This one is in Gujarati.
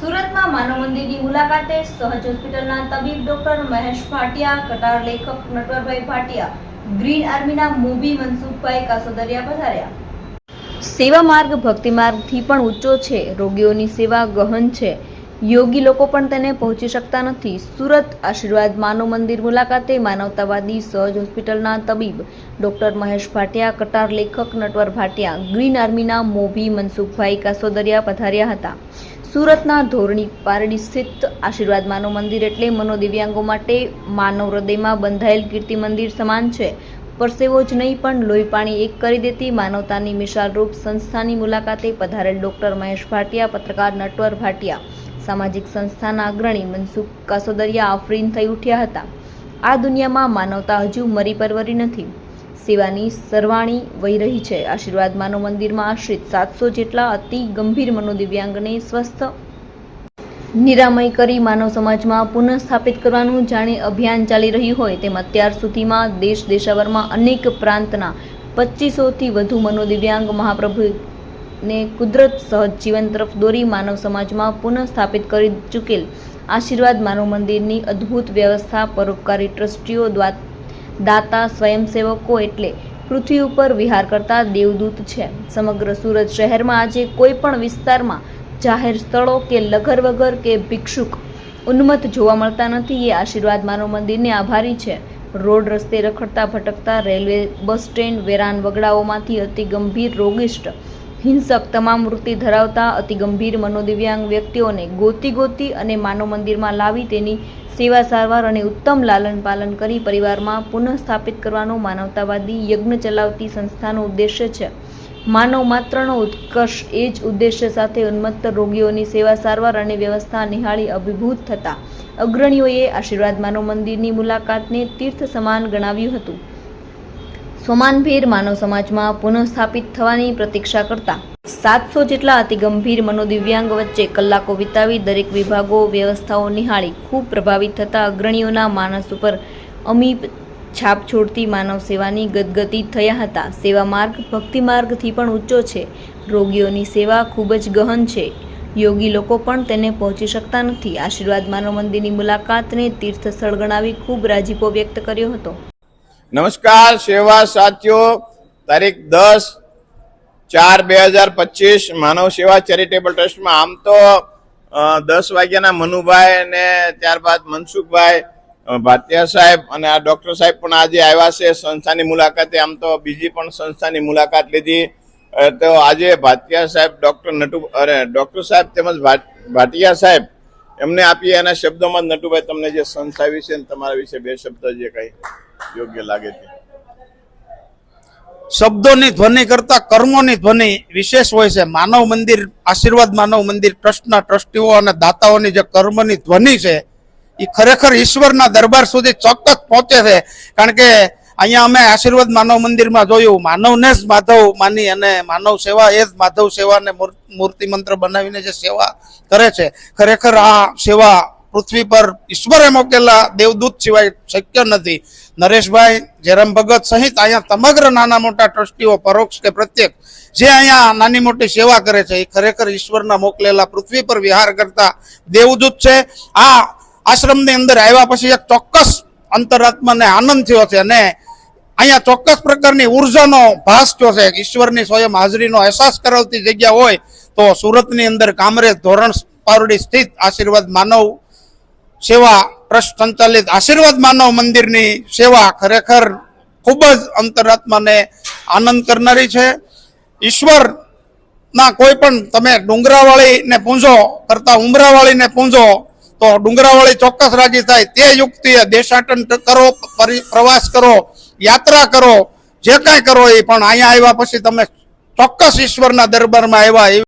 સુરતમાં માનવ મંદિરની મુલાકાતે સહજ હોસ્પિટલના તબીબ ડોક્ટર મહેશ ભાટિયા, કટાર લેખક નટવરભાઈ ભાટિયા, ગ્રીન આર્મીના મૂવી મનસુખભાઈ કાસોદરિયા પધાર્યા. સેવા માર્ગ, ભક્તિ માર્ગથી પણ ઊંચો છે. રોગીઓની સેવા ગહન છે. યોગી લોકો પણ તેને પહોંચી શકતા નથી. સુરત આશીર્વાદ માનવ મંદિર મુલાકાતે માનવતાવાદી સહજ હોસ્પિટલના તબીબ ડોક્ટર મહેશ ભાટિયા, કટાર લેખક નટવર ભાટિયા, ગ્રીન આર્મીના મોભી મનસુખભાઈ કાસોદરિયા પધાર્યા હતા. સુરતના ધોરણી પારડી સ્થિત આશીર્વાદ માનવ મંદિર એટલે મનોદિવ્યાંગો માટે માનવ હૃદયમાં બંધાયેલ કીર્તિ મંદિર સમાન છે. પરસેવો જ નહીં, પણ લોહી પાણી એક કરી દેતી માનવતાની મિશાલરૂપ સંસ્થાની મુલાકાતે પધારેલ ડોક્ટર મહેશ ભાટિયા, પત્રકાર નટવર ભાટિયા, સામાજિક સંસ્થાના અગ્રણી મનસુખ કાસોદરિયા આફરીન થઈ ઉઠ્યા હતા. આ દુનિયામાં માનવતા હજુ મરી પરવરી નથી. સેવાની સરવાણી વહી રહી છે. આશીર્વાદ માનવ મંદિરમાં આશ્રિત સાતસો જેટલા અતિ ગંભીર મનોદિવ્યાંગને સ્વસ્થ નિરામય કરી માનવ સમાજમાં પુનઃસ્થાપિત કરવાનું જાણે અભિયાન ચાલી રહ્યું હોય તેમ અત્યાર સુધીમાં દેશ દેશાવરમાં અનેક પ્રાંતના પચીસોથી વધુ મનોદિવ્યાંગ મહાપ્રભુને કુદરત સહજ જીવન તરફ દોરી માનવ સમાજમાં પુનઃસ્થાપિત કરી ચૂકેલ આશીર્વાદ માનવ મંદિરની અદ્ભુત વ્યવસ્થા પરોપકારી ટ્રસ્ટીઓ દ્વા દાતા, સ્વયંસેવકો એટલે પૃથ્વી ઉપર વિહાર કરતા દેવદૂત છે. સમગ્ર સુરત શહેરમાં આજે કોઈ પણ વિસ્તારમાં જાહેર સ્થળો કે લગર વગર કે ભિક્ષુક ઉન્મત્ત જોવા મળતા નથી. એ આશીર્વાદ માનવ મંદિરને આભારી છે. રોડ રસ્તે રખડતા ભટકતા રેલવે બસ સ્ટેન્ડ વેરાન વગડાઓમાંથી અતિ ગંભીર રોગિષ્ટ હિંસક તમામ વૃત્તિ ધરાવતા અતિ ગંભીર મનોદિવ્યાંગ વ્યક્તિઓને ગોતી ગોતી અને માનવ મંદિરમાં લાવી તેની સેવા સારવાર અને ઉત્તમ લાલન પાલન કરી પરિવારમાં પુનઃસ્થાપિત કરવાનો માનવતાવાદી યજ્ઞ ચલાવતી સંસ્થાનો ઉદ્દેશ્ય છે. માનવ માત્રનો ઉત્કર્ષ એ જ ઉદ્દેશ્ય સાથે ઉન્મત્ત રોગીઓની સેવા સારવાર અને વ્યવસ્થા નિહાળી અભિભૂત થતા અગ્રણીઓએ આશીર્વાદ માનવ મંદિરની મુલાકાતને તીર્થ સમાન ગણાવ્યું હતું. સોમાનભેર માનવ સમાજમાં પુનઃસ્થાપિત થવાની પ્રતીક્ષા કરતા સાતસો જેટલા અતિ ગંભીર મનોદિવ્યાંગ વચ્ચે કલાકો વિતાવી દરેક વિભાગો વ્યવસ્થાઓ નિહાળી ખૂબ પ્રભાવિત થતા અગ્રણીઓના માનસ ઉપર અમીપ છાપ છોડતી માનવ સેવાની ગદગતિ થયા હતા. સેવા માર્ગ ભક્તિ માર્ગથી પણ ઊંચો છે. રોગીઓની સેવા ખૂબ જ ગહન છે. યોગી લોકો પણ તેને પહોંચી શકતા નથી. આશીર્વાદ માનવ મંદિરની મુલાકાતને તીર્થ સ્થળ ગણાવી ખૂબ રાજીપો વ્યક્ત કર્યો હતો. નમસ્કાર, સેવા સાથીઓ. તારીખ દસ ચાર બે હજાર પચીસ, માનવ સેવા ચેરિટેબલ ટ્રસ્ટમાં આમ તો દસ વાગ્યાના મનુભાઈ અને ત્યારબાદ મનસુખભાઈ ભાટિયા સાહેબ અને આ ડોક્ટર સાહેબ પણ આજે આવ્યા છે સંસ્થાની મુલાકાતે. આમ તો બીજી પણ સંસ્થાની મુલાકાત લીધી. તો આજે ભાટિયા સાહેબ, ડૉક્ટર નટુ, અરે, ડૉક્ટર સાહેબ તેમજ ભાટ- ભાટિયા સાહેબ, એમને આપીએ એના શબ્દોમાં નટુભાઈ તમને જે સંસ્થા વિશે તમારા વિશે બે શબ્દ જે કઈ યોગ્ય લાગે છે. શબ્દોની ધ્વનિ કરતા કર્મોની ધ્વનિ વિશેષ હોય છે. માનવ મંદિર, આશીર્વાદ માનવ મંદિર, ટ્રસ્ટના ટ્રસ્ટીઓ અને દાતાઓની જે કર્મની ધ્વનિ છે એ ખરેખર ઈશ્વરના દરબાર સુધી ચોક્કસ પહોંચે છે. કારણ કે અહીંયા અમે આશીર્વાદ માનવ મંદિરમાં જોયું. માનવને જ માધવ માની અને માનવ સેવા એ જ માધવ સેવાને મૂર- મૂર્તિ મંત્ર બનાવીને જે સેવા કરે છે. ખરેખર આ સેવા પૃથ્વી પર ઈશ્વરે મોકેલા દેવદૂત સિવાય શક્ય નથી. નરેશભાઈ, જયરામ ભગત સહિત અહીંયા સમગ્ર નાના મોટા ટ્રસ્ટીઓ પરોક્ષ કે પ્રત્યેક જે અહીંયા નાની મોટી સેવા કરે છે, એ ખરેખર ઈશ્વરના મોકલેલા પૃથ્વી પર વિહાર કરતા દેવદૂત છે. આ આશ્રમની અંદર આવ્યા પછી એક ચોક્કસ અંતરાત્માને આનંદ થયો છે અને અહીંયા ચોક્કસ પ્રકારની ઉર્જાનો ભાસ થયો છે. ઈશ્વરની સ્વયં હાજરીનો અહેસાસ કરાવતી જગ્યા હોય તો સુરતની અંદર કામરેજ ધોરણ પારડી સ્થિત આશીર્વાદ માનવ સેવા ટ્રસ્ટ સંચાલિત આશીર્વાદ માનવ મંદિરની સેવા ખરેખર ખૂબ જ અંતરાત્માને આનંદ કરનારી છે. ઈશ્વર ના કોઈ પણ તમે ડુંગરાવાળીને પૂંજો કરતા ઉમરાવાળીને પૂંજો, તો ડુંગરાવાળી ચોક્કસ રાજી થાય. તે યુક્તિએ દેશાટન કરો, પરી- પ્રવાસ કરો, યાત્રા કરો, જે કાંઈ કરો એ પણ અહીંયા આવ્યા પછી તમે ચોક્કસ ઈશ્વરના દરબારમાં આવ્યા